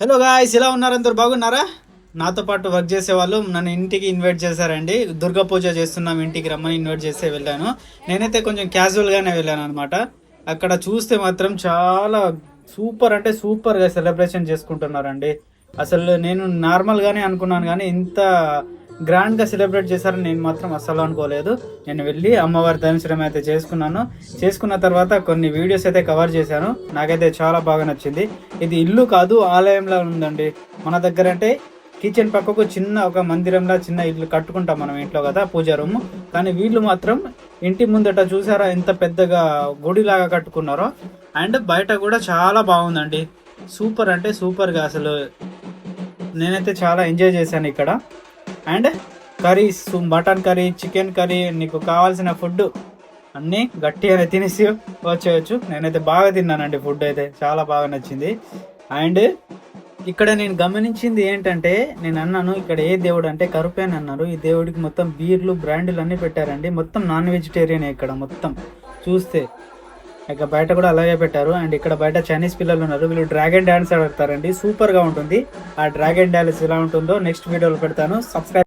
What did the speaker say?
Hello guys ఇలా ఉన్నారు? అందరు బాగున్నారా? నాతో పాటు వర్క్ చేసే వాళ్ళు నన్ను ఇంటికి ఇన్వైట్ చేశారండి. దుర్గా పూజ చేస్తున్నాం ఇంటికి రమ్మని ఇన్వైట్ చేసే వెళ్ళాను. నేనైతే కొంచెం క్యాజువల్గానే వెళ్ళాను అనమాట అక్కడ చూస్తే మాత్రం చాలా సూపర్ అంటే సూపర్గా సెలబ్రేషన్ చేసుకుంటున్నారండి. అసలు నేను నార్మల్గానే అనుకున్నాను కానీ ఇంత గ్రాండ్గా సెలబ్రేట్ చేశారని నేను మాత్రం అస్సలు అనుకోలేదు. నేను వెళ్ళి అమ్మవారి దర్శనం అయితే చేసుకున్నాను. చేసుకున్న తర్వాత కొన్ని వీడియోస్ అయితే కవర్ చేశాను. నాకైతే చాలా బాగా నచ్చింది. ఇది ఇల్లు కాదు ఆలయంలా ఉందండి. మన దగ్గర అంటే కిచెన్ పక్కకు చిన్న ఒక మందిరంలా చిన్న ఇల్లు కట్టుకుంటాం మనం ఇంట్లో కదా పూజా రూమ్. కానీ వీళ్ళు మాత్రం ఇంటి ముందట చూసారా ఎంత పెద్దగా గుడిలాగా కట్టుకున్నారో. అండ్ బయట కూడా చాలా బాగుందండి. సూపర్ అంటే సూపర్గా అసలు నేనైతే చాలా ఎంజాయ్ చేశాను ఇక్కడ. And curries mutton curry chicken curry నీకు కావాల్సిన ఫుడ్ అన్నీ గట్టిగానే తినేసి వచ్చేయచ్చు. నేనైతే బాగా తిన్నానండి ఫుడ్ అయితే చాలా బాగా నచ్చింది. అండ్ ఇక్కడ నేను గమనించింది ఏంటంటే నేను అన్నాను ఇక్కడ ఏ దేవుడు అంటే కరుపేన్ అన్నారు. ఈ దేవుడికి మొత్తం బీర్లు బ్రాండ్లు అన్నీ పెట్టారండి. మొత్తం నాన్ వెజిటేరియన్ ఇక్కడ మొత్తం. చూస్తే ఇక బయట కూడా అలాగే పెట్టారు. అండ్ ఇక్కడ బయట చైనీస్ పిల్లలు ఉన్నారు. వీళ్ళు డ్రాగన్ డ్యాన్స్ ఆడతారండి. సూపర్గా ఉంటుంది. ఆ డ్రాగన్ డ్యాన్స్ ఎలా ఉంటుందో నెక్స్ట్ వీడియోలో పెడతాను. సబ్స్క్రైబ్